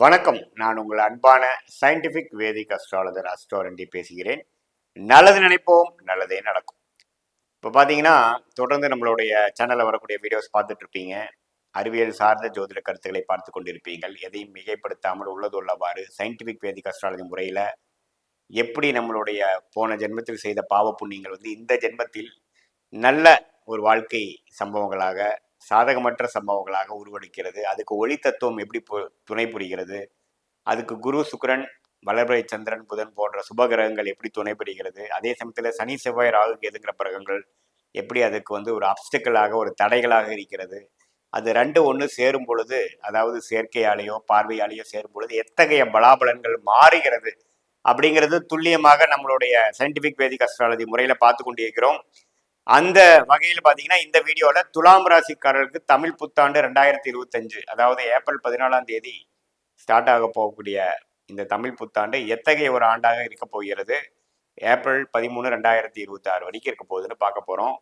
வணக்கம். நான் உங்கள் அன்பான சயின்டிபிக் வேதிக் அஸ்ட்ராலஜர் அஸ்ட்ரோரண்டி பேசுகிறேன். நல்லது நினைப்போம் நல்லதே நடக்கும். இப்போ பார்த்தீங்கன்னா தொடர்ந்து நம்மளுடைய சேனலில் வரக்கூடிய வீடியோஸ் பார்த்துட்டு இருப்பீங்க. அறிவியல் சார்ந்த ஜோதிட கருத்துக்களை பார்த்து கொண்டிருப்பீங்கள் எதையும் மிகைப்படுத்தாமல் உள்ளது உள்ளவாறு சயின்டிபிக் வேதிக் அஸ்ட்ராலஜி முறையில் எப்படி நம்மளுடைய போன ஜென்மத்தில் செய்த பாவ புண்ணியங்கள் வந்து இந்த ஜென்மத்தில் நல்ல ஒரு வாழ்க்கை சம்பவங்களாக சாதகமற்ற சம்பவங்களாக உருவெடுக்கிறது. அதுக்கு ஒளி தத்துவம் எப்படி துணை புரிகிறது? அதுக்கு குரு சுக்கிரன் வளர்பிறை சந்திரன் புதன் போன்ற சுபகிரகங்கள் எப்படி துணை புரிகிறது? அதே சமயத்தில் சனி செவ்வாய் ராகு கேதுங்கிற கிரகங்கள் எப்படி அதுக்கு வந்து ஒரு அப்டிக்கலாக ஒரு தடைகளாக இருக்கிறது? அது ரெண்டு ஒன்று சேரும் பொழுது அதாவது செயற்கையாலேயோ பார்வையாலேயோ சேரும் பொழுது எத்தகைய பலாபலன்கள் மாறுகிறது அப்படிங்கிறது துல்லியமாக நம்மளுடைய சயின்டிபிக் வேதிக் அஸ்ட்ராலஜி முறையில் பார்த்து கொண்டிருக்கிறோம். அந்த வகையில் பார்த்தீங்கன்னா இந்த வீடியோவில் துலாம் ராசிக்காரர்களுக்கு தமிழ் புத்தாண்டு ரெண்டாயிரத்தி இருபத்தஞ்சு அதாவது ஏப்ரல் பதினாலாம் தேதி ஸ்டார்ட் ஆக போகக்கூடிய இந்த தமிழ் புத்தாண்டு எத்தகைய ஒரு ஆண்டாக இருக்க போகிறது? ஏப்ரல் பதிமூணு ரெண்டாயிரத்தி இருபத்தி ஆறு வரைக்கும் இருக்க போகுதுன்னு பார்க்க போகிறோம்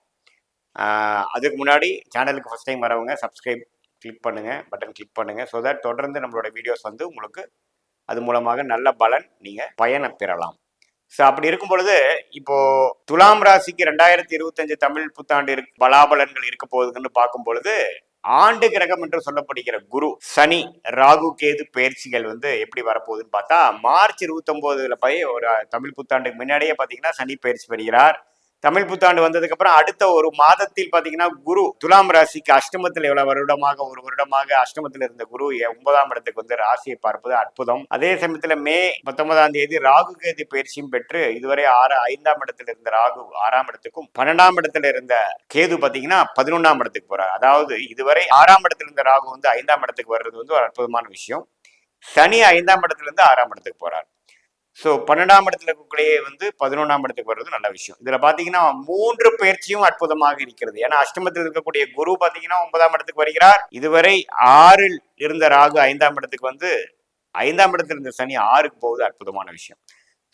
அதுக்கு முன்னாடி சேனலுக்கு ஃபஸ்ட் டைம் வரவங்க சப்ஸ்கிரைப் கிளிக் பண்ணுங்கள் பட்டன் கிளிக் பண்ணுங்கள் ஸோ தட் தொடர்ந்து நம்மளோட வீடியோஸ் வந்து உங்களுக்கு அது மூலமாக நல்ல பலன் நீங்கள் பயனை பெறலாம். ஸோ அப்படி இருக்கும் பொழுது இப்போ துலாம் ராசிக்கு ரெண்டாயிரத்தி இருபத்தஞ்சு தமிழ் புத்தாண்டு இருக்கு பலாபலன்கள் இருக்க போகுதுன்னு பார்க்கும் பொழுது ஆண்டு கிரகம் என்று சொல்லப்படுகிற குரு சனி ராகு கேது பயிற்சிகள் வந்து எப்படி வரப்போகுதுன்னு பார்த்தா மார்ச் இருபத்தொம்போதுல போய் ஒரு தமிழ் புத்தாண்டுக்கு முன்னாடியே பார்த்தீங்கன்னா சனி பயிற்சி பெறுகிறார். தமிழ் புத்தாண்டு வந்ததுக்கு அப்புறம் அடுத்த ஒரு மாதத்தில் பாத்தீங்கன்னா குரு துலாம் ராசிக்கு அஷ்டமத்தில் எவ்வளவு வருடமாக ஒரு வருடமாக அஷ்டமத்தில் இருந்த குரு ஒன்பதாம் இடத்துக்கு வந்து ராசியை பார்ப்பது அற்புதம். அதே சமயத்துல மே பத்தொன்பதாம் தேதி ராகு கேதி பயிற்சியும் பெற்று இதுவரை ஆறு ஐந்தாம் இடத்துல இருந்த ராகு ஆறாம் இடத்துக்கும் பன்னெண்டாம் இடத்துல இருந்த கேது பாத்தீங்கன்னா பதினொன்றாம் இடத்துக்கு போறாரு. அதாவது இதுவரை ஆறாம் இடத்துல இருந்த ராகு வந்து ஐந்தாம் இடத்துக்கு வர்றது வந்து ஒரு அற்புதமான விஷயம். சனி ஐந்தாம் இடத்துல இருந்து ஆறாம் இடத்துக்கு போறார். ஸோ பன்னெண்டாம் இடத்துல இருக்கக்கூடிய வந்து பதினொன்றாம் இடத்துக்கு வர்றது நல்ல விஷயம். இதில் பார்த்தீங்கன்னா மூன்று பயிற்சியும் அற்புதமாக இருக்கிறது. ஏன்னா அஷ்டமத்தில் இருக்கக்கூடிய குரு பார்த்தீங்கன்னா ஒன்பதாம் இடத்துக்கு வருகிறார். இதுவரை ஆறில் இருந்த ராகு ஐந்தாம் இடத்துக்கு வந்து ஐந்தாம் இடத்துல இருந்த சனி ஆறுக்கு போகுது அற்புதமான விஷயம்.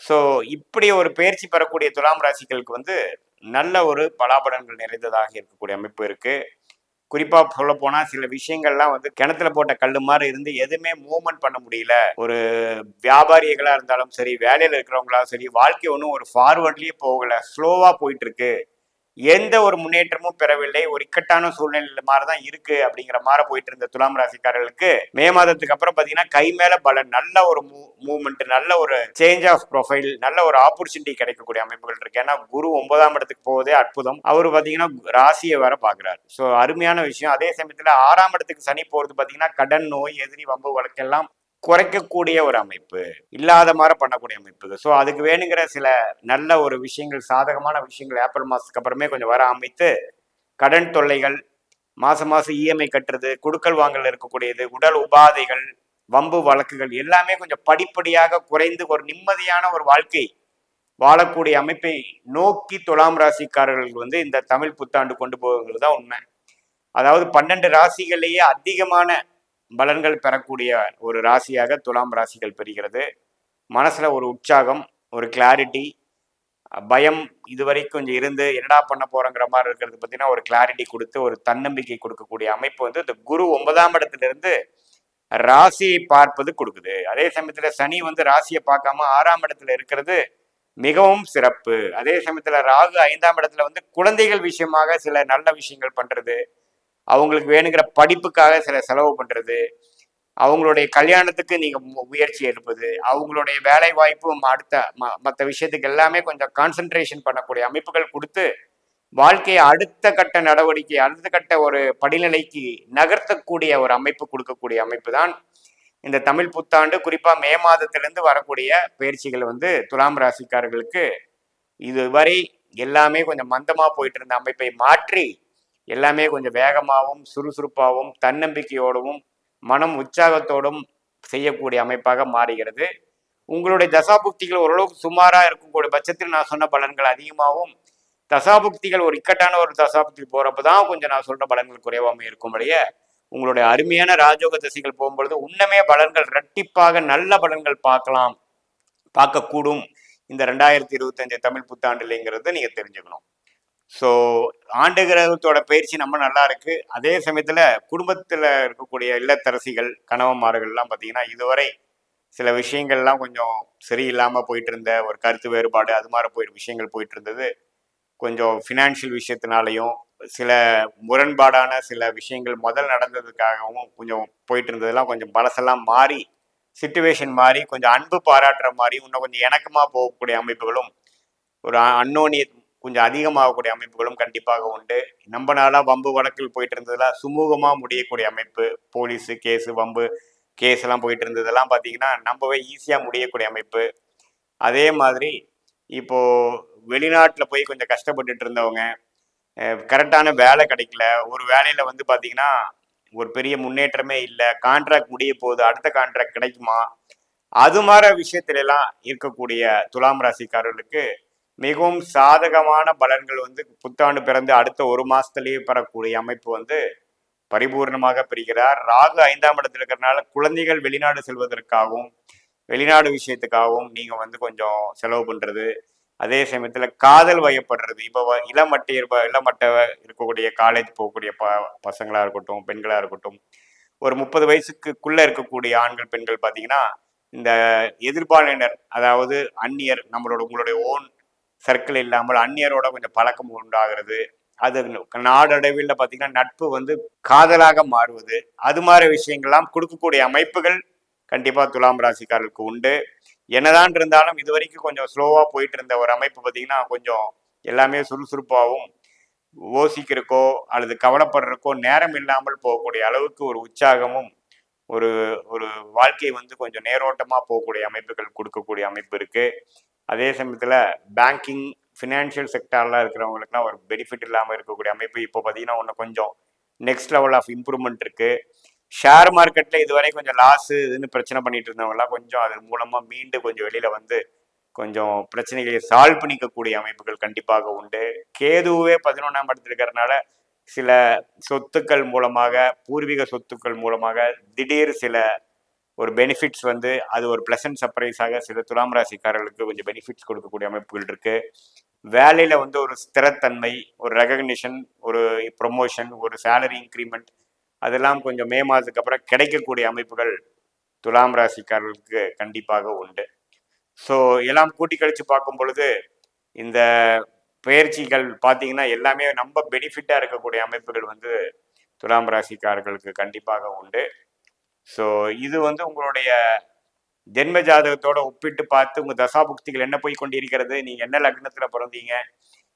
ஸோ இப்படி ஒரு பயிற்சி பெறக்கூடிய துலாம் ராசிகளுக்கு வந்து நல்ல ஒரு பலாபலன்கள் நிறைந்ததாக இருக்கக்கூடிய அமைப்பு இருக்குது குறிப்பா சொல்ல போனா சில விஷயங்கள்லாம் வந்து கிணத்துல போட்ட கல் மாதிரி இருந்து எதுவுமே மூவ்மெண்ட் பண்ண முடியல. ஒரு வியாபாரிகளா இருந்தாலும் சரி வேலையில இருக்கிறவங்களாலும் சரி வாழ்க்கை ஒன்றும் ஒரு ஃபார்வர்ட்லயே போகல. ஸ்லோவா போயிட்டு இருக்கு. எந்த ஒரு முன்னேற்றமும் பெறவில்லை. ஒரு இக்கட்டான சூழ்நிலை மாதிரி தான் இருக்கு அப்படிங்கிற மாதிரி போயிட்டு இருந்த துலாம் ராசிக்காரர்களுக்கு மே மாதத்துக்கு அப்புறம் பாத்தீங்கன்னா கை மேல பல நல்ல ஒரு மூவ்மெண்ட் நல்ல ஒரு சேஞ்ச் ஆஃப் ப்ரொஃபைல் நல்ல ஒரு ஆப்பர்ச்சுனிட்டி கிடைக்கக்கூடிய அமைப்புகள் இருக்கு. ஏன்னா குரு ஒன்பதாம் இடத்துக்கு போவதே அற்புதம். அவர் பாத்தீங்கன்னா ராசியை வர பாக்குறாரு. ஸோ அருமையான விஷயம். அதே சமயத்துல ஆறாம் இடத்துக்கு சனி போறது பாத்தீங்கன்னா கடன் நோய் எதிரி வம்பு வழக்கெல்லாம் குறைக்கக்கூடிய ஒரு அமைப்பு இல்லாத மாதிரி பண்ணக்கூடிய அமைப்பு ஸோ அதுக்கு வேணுங்கிற சில நல்ல ஒரு விஷயங்கள் சாதகமான விஷயங்கள் ஏப்ரல் மாதத்துக்கு அப்புறமே கொஞ்சம் வர அமைத்து கடன் தொல்லைகள் மாதம் மாதம் இஎம்ஐ கட்டுறது குடுக்கல் வாங்கல் இருக்கக்கூடியது உடல் உபாதைகள் வம்பு வழக்குகள் எல்லாமே கொஞ்சம் படிப்படியாக குறைந்து ஒரு நிம்மதியான ஒரு வாழ்க்கை வாழக்கூடிய அமைப்பை நோக்கி துலாம் ராசிக்காரர்கள் வந்து இந்த தமிழ் புத்தாண்டு கொண்டு போகிறது தான் உண்மை. அதாவது பன்னெண்டு ராசிகள்லேயே அதிகமான பலன்கள் பெறக்கூடிய ஒரு ராசியாக துலாம் ராசிகள் பெறுகிறது மனசுல ஒரு உற்சாகம் ஒரு கிளாரிட்டி பயம் இதுவரைக்கும் கொஞ்சம் இருந்து என்னடா பண்ண போறோங்கிற மாதிரி இருக்கிறது பார்த்தீங்கன்னா ஒரு கிளாரிட்டி கொடுத்து ஒரு தன்னம்பிக்கை கொடுக்கக்கூடிய அமைப்பு வந்து இந்த குரு ஒன்பதாம் இடத்துல இருந்து ராசியை பார்ப்பது கொடுக்குது. அதே சமயத்துல சனி வந்து ராசியை பார்க்காம ஆறாம் இடத்துல இருக்கிறது மிகவும் சிறப்பு. அதே சமயத்துல ராகு ஐந்தாம் இடத்துல வந்து குழந்தைகள் விஷயமாக சில நல்ல விஷயங்கள் பண்றது அவங்களுக்கு வேணுங்கிற படிப்புக்காக சில செலவு பண்ணுறது அவங்களுடைய கல்யாணத்துக்கு நீங்கள் முயற்சி எடுப்பது. அவங்களுடைய வேலை வாய்ப்பு ம- மற்ற விஷயத்துக்கு எல்லாமே கொஞ்சம் கான்சென்ட்ரேஷன் பண்ணக்கூடிய அமைப்புகள் கொடுத்து வாழ்க்கையை அடுத்த கட்ட நடவடிக்கை அடுத்த கட்ட ஒரு படிநிலைக்கு நகர்த்தக்கூடிய ஒரு அமைப்பு கொடுக்கக்கூடிய அமைப்பு தான் இந்த தமிழ் புத்தாண்டு. குறிப்பாக மே மாதத்திலிருந்து வரக்கூடிய பயிற்சிகள் வந்து துலாம் ராசிக்காரர்களுக்கு இதுவரை எல்லாமே கொஞ்சம் மந்தமாக போயிட்டு இருந்த அமைப்பை மாற்றி எல்லாமே கொஞ்சம் வேகமாகவும் சுறுசுறுப்பாகவும் தன்னம்பிக்கையோடவும் மனம் உற்சாகத்தோடும் செய்யக்கூடிய அமைப்பாக மாறுகிறது. உங்களுடைய தசாபுக்திகள் ஓரளவுக்கு சுமாராக இருக்கக்கூடிய பட்சத்தில் நான் சொன்ன பலன்கள் அதிகமாகவும் தசாபுக்திகள் ஒரு இக்கட்டான ஒரு தசாபுக்தி போகிறப்ப தான் கொஞ்சம் நான் சொல்கிற பலன்கள் குறைவாம இருக்கும்படியே உங்களுடைய அருமையான ராஜோக தசைகள் போகும்பொழுது உன்னமே பலன்கள் ரட்டிப்பாக நல்ல பலன்கள் பார்க்கலாம் பார்க்கக்கூடும். இந்த ரெண்டாயிரத்தி இருபத்தஞ்சு தமிழ் புத்தாண்டுலைங்கிறத நீங்கள் தெரிஞ்சுக்கணும். ஸோ ஆண்டு கிரகத்தோட பயிற்சி நம்ம நல்லா இருக்கு. அதே சமயத்தில் குடும்பத்தில் இருக்கக்கூடிய இல்லத்தரசிகள் கணவன்மார்கள்லாம் பார்த்தீங்கன்னா இதுவரை சில விஷயங்கள்லாம் கொஞ்சம் சரியில்லாமல் போயிட்டு இருந்த ஒரு கருத்து வேறுபாடு அது மாதிரி போய் விஷயங்கள் போயிட்டு இருந்தது கொஞ்சம் ஃபினான்ஷியல் விஷயத்தினாலையும் சில முரண்பாடான சில விஷயங்கள் முதல் நடந்ததுக்காகவும் கொஞ்சம் போயிட்டு இருந்ததெல்லாம் கொஞ்சம் பழசெல்லாம் மாறி சுச்சுவேஷன் மாறி கொஞ்சம் அன்பு பாராட்டுற மாதிரி இன்னும் கொஞ்சம் இணக்கமாக போகக்கூடிய அமைப்புகளும் ஒரு அன்னோனிய கொஞ்சம் அதிகமாகக்கூடிய அமைப்புகளும் கண்டிப்பாக உண்டு. நம்ம நாளாக வம்பு வழக்கில் போயிட்டு இருந்ததெல்லாம் சுமூகமாக முடியக்கூடிய அமைப்பு போலீஸு கேஸு வம்பு கேஸ் எல்லாம் போயிட்டு இருந்ததெல்லாம் பார்த்தீங்கன்னா நம்மவே ஈஸியாக முடியக்கூடிய அமைப்பு. அதே மாதிரி இப்போது வெளிநாட்டில் போய் கொஞ்சம் கஷ்டப்பட்டுட்டு இருந்தவங்க கரெக்டான வேலை கிடைக்கல. ஒரு வேலையில் வந்து பார்த்தீங்கன்னா ஒரு பெரிய முன்னேற்றமே இல்லை. கான்ட்ராக்ட் முடிய போகுது அடுத்த கான்ட்ராக்ட் கிடைக்குமா? அது மாதிரி விஷயத்துல எல்லாம் இருக்கக்கூடிய துலாம் ராசிக்காரர்களுக்கு மிகவும் சாதகமான பலன்கள் வந்து புத்தாண்டு பிறந்து அடுத்த ஒரு மாசத்துலயே பெறக்கூடிய அமைப்பு வந்து பரிபூர்ணமாக பெறுகிறார் ராகு ஐந்தாம் இடத்துல இருக்கிறனால குழந்தைகள் வெளிநாடு செல்வதற்காகவும் வெளிநாடு விஷயத்துக்காகவும் நீங்க வந்து கொஞ்சம் செலவு பண்றது. அதே சமயத்துல காதல் வயப்படுறது. இப்போ இளமட்டை இருப்ப இளமட்டை இருக்கக்கூடிய காலேஜ் போகக்கூடிய ப பசங்களா இருக்கட்டும் பெண்களா இருக்கட்டும் ஒரு முப்பது வயசுக்குள்ள இருக்கக்கூடிய ஆண்கள் பெண்கள் பார்த்தீங்கன்னா இந்த எதிர்பாலினர் அதாவது அந்நியர் நம்மளோட உங்களுடைய ஓன் சர்க்கிள் இல்லாமல் அந்நியரோட கொஞ்சம் பழக்கம் உண்டாகிறது. அது நாடடைவில் பார்த்தீங்கன்னா நட்பு வந்து காதலாக மாறுவது. அது மாதிரி விஷயங்கள்லாம் கொடுக்கக்கூடிய அமைப்புகள் கண்டிப்பாக துலாம் ராசிக்காரர்களுக்கு உண்டு. என்னதான் இருந்தாலும் இது வரைக்கும் கொஞ்சம் ஸ்லோவாக போயிட்டு இருந்த ஒரு அமைப்பு பார்த்தீங்கன்னா கொஞ்சம் எல்லாமே சுறுசுறுப்பாகவும் யோசிக்கிறக்கோ அல்லது கவலைப்படுறக்கோ நேரம் இல்லாமல் போகக்கூடிய அளவுக்கு ஒரு உற்சாகமும் ஒரு ஒரு வாழ்க்கை வந்து கொஞ்சம் நேரோட்டமாக போகக்கூடிய அமைப்புகள் கொடுக்கக்கூடிய அமைப்பு இருக்குது அதே சமயத்தில் பேங்கிங் ஃபினான்ஷியல் செக்டாரில் இருக்கிறவங்களுக்குலாம் ஒரு பெனிஃபிட் இல்லாமல் இருக்கக்கூடிய அமைப்பு இப்போ பார்த்தீங்கன்னா ஒன்று கொஞ்சம் நெக்ஸ்ட் லெவல் ஆஃப் இம்ப்ரூவ்மெண்ட் இருக்குது ஷேர் மார்க்கெட்டில் இதுவரை கொஞ்சம் லாஸு இதுன்னு பிரச்சனை பண்ணிட்டு இருந்தவங்கலாம் கொஞ்சம் அது மூலமாக மீண்டு கொஞ்சம் வெளியில் வந்து கொஞ்சம் பிரச்சனைகளை சால்வ் பண்ணிக்கக்கூடிய அமைப்புகள் கண்டிப்பாக உண்டு. கேதுவே பதினொன்றாம் இடத்துல இருக்கிறதுனால சில சொத்துக்கள் மூலமாக பூர்வீக சொத்துக்கள் மூலமாக திடீர் சில ஒரு பெனிஃபிட்ஸ் வந்து அது ஒரு பிளசன்ட் சர்ப்ரைஸாக சில துலாம் ராசிக்காரர்களுக்கு கொஞ்சம் பெனிஃபிட்ஸ் கொடுக்கக்கூடிய அமைப்புகள் இருக்கு. வேலையில வந்து ஒரு ஸ்திரத்தன்மை ஒரு ரெகக்னிஷன் ஒரு ப்ரொமோஷன் ஒரு சேலரி இன்க்ரிமெண்ட் அதெல்லாம் கொஞ்சம் மே மாதத்துக்கு அப்புறம் கிடைக்கக்கூடிய அமைப்புகள் துலாம் ராசிக்காரர்களுக்கு கண்டிப்பாக உண்டு. ஸோ எல்லாம் கூட்டி கழிச்சு பார்க்கும் பொழுது இந்த பயிற்சிகள் பார்த்தீங்கன்னா எல்லாமே ரொம்ப பெனிஃபிட்டாக இருக்கக்கூடிய அமைப்புகள் வந்து துலாம் ராசிக்காரர்களுக்கு கண்டிப்பாக உண்டு. ஸோ இது வந்து உங்களுடைய ஜென்ம ஜாதகத்தோட ஒப்பிட்டு பார்த்து உங்கள் தசாபுக்திகள் என்ன போய் கொண்டிருக்கிறது நீங்கள் என்ன லக்னத்தில் பிறந்தீங்க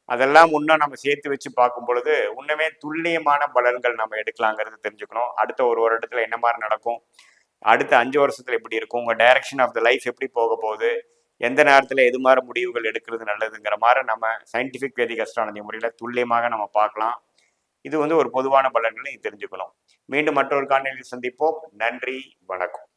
அதெல்லாம் இன்னும் நம்ம சேர்த்து வச்சு பார்க்கும் பொழுது இன்னுமே துல்லியமான பலன்கள் நம்ம எடுக்கலாங்கிறது தெரிஞ்சுக்கணும். அடுத்த ஒரு வருடத்தில் என்ன மாதிரி நடக்கும் அடுத்த அஞ்சு வருஷத்தில் எப்படி இருக்கும் உங்கள் டைரக்ஷன் ஆஃப் த லைஃப் எப்படி போக போகுது எந்த நேரத்தில் எது மாதிரி முடிவுகள் எடுக்கிறது நல்லதுங்கிற மாதிரி நம்ம சயின்டிஃபிக் வேதிக் அஸ்ட்ரானதி முறையில் துல்லியமாக நம்ம பார்க்கலாம். இது வந்து ஒரு பொதுவான பலன்களை தெரிஞ்சுக்கணும். மீண்டும் மற்றொரு காணொலியில் சந்திப்போம். நன்றி வணக்கம்.